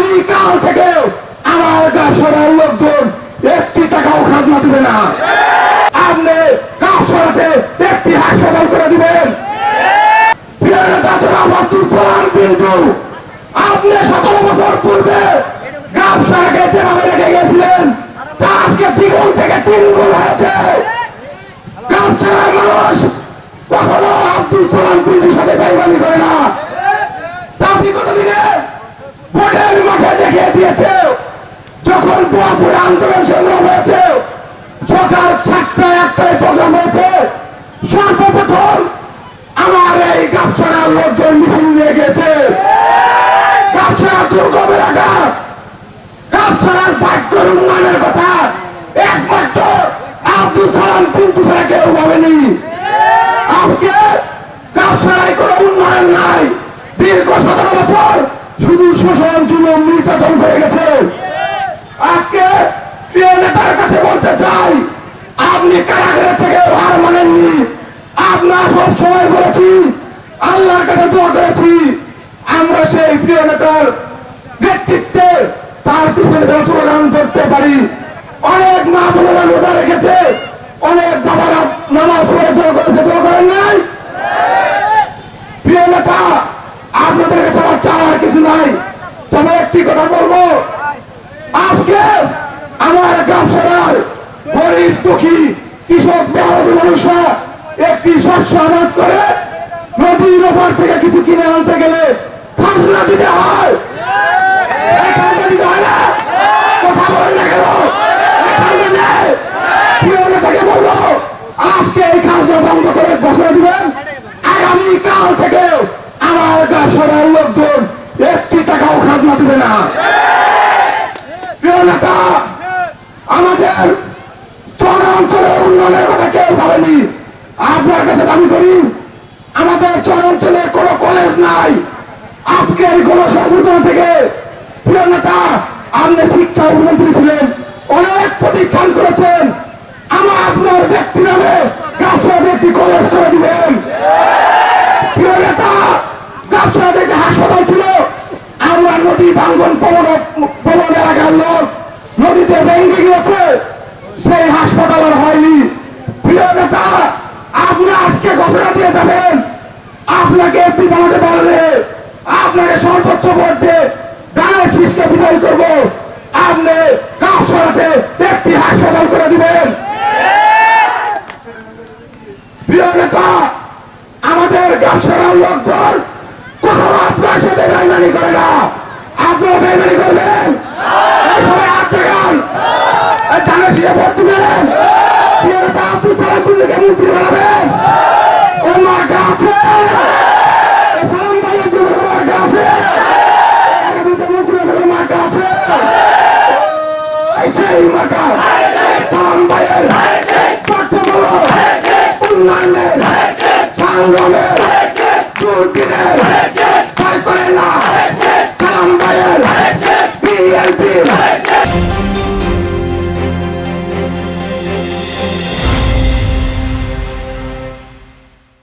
আগামীকাল থেকে আমার গাছড়ার লোকজন একটি টাকাও খাজনা দিবে না। আপনি গাছড়াতে একটি হাসপাতাল করে দিবেন। সতেরো বছর রেখে গেছিলেন আজকে মানুষ কখনো আব্দুল সালাম সাথে করে লোকজন মিছিল নিয়ে গেছে উন্নয়নের কথা। একমাত্র আব্দুল সালাম ছাড়া কেউ ভাবেনি। আজকে উন্নয়ন নাই। দীর্ঘ সতেরো বছর শুধু শোষণ নির্যাতন করে গেছে। আজকে প্রিয় নেতার কাছে বলতে চাই, আপনি কারাগারের থেকে হার মানেননি। আপনার সব সময় বলেছি আল্লাহর কাছে দোয়া করেছি। আমরা সেই প্রিয় নেতার ব্যক্তিত্বে তার পিছনে যেন স্লোগান ধরতে পারি। অনেক মা বোনেরা রোজা রেখেছে। অনেক বাবারা নামাজ পড়ে দোয়া করেছে। দোয়া করেন নাই? প্রিয় নেতা, আপনাদের কাছে আমার চাওয়ার কিছু নাই। তবে একটি কথা বলব। আজকে আমার গামছাড়ার গরিব দুঃখী কৃষক মেহনতি মানুষরা একটি শস্য আবাদ করে নদীর ওপর থেকে কিছু কিনে আনতে গেলে খাজনা দিতে হয়। খাজনা দিতে হয় না। কথা বলেন না কেন? খাজনা বলব আজকে এই খাজনা বন্ধ করে ঘোষণা দিবেন। আগামী কাল থেকে আমার গাছড়ার লোকজন একটি টাকাও খাজনা দিবে না। প্রিয় নেতা আমাদের চর অঞ্চলের উন্নয়নের কথা কেউ ভাবেনি। আপনার কাছে দাবি করি কলেজ নাই। আজকের কোন থেকে প্রিয় আপনি শিক্ষা মন্ত্রী ছিলেন, অনেক প্রতিষ্ঠান করেছেন। আমার আপনার ব্যক্তি নামে গাছড়াতে একটি কলেজ করে দিবেন। প্রিয় নেতা গাছড়াতে একটি হাসপাতাল ছিল। আমরা নদী ভাঙ্গন পবন এলাকার লোক নদীতে ভেঙে গিয়েছে। সেই হাসপাতাল আর হয়নি। প্রিয় নেতা, আপনি আজকে ঘোষণা দিয়ে যাবেন আপনাকে এমপি বানাতে পারলে আপনাকে সর্বোচ্চ ভোট দিয়ে শিশকে শীষকে বিদায় করব। আপনি কাপ ছড়াতে একটি হাসপাতাল করে দিবেন। আমাদের গাছ লোক কখনো সমবায়ের পাঠ্যপুস্তক উন্নয়নের সংগ্রামের দুর্দিনের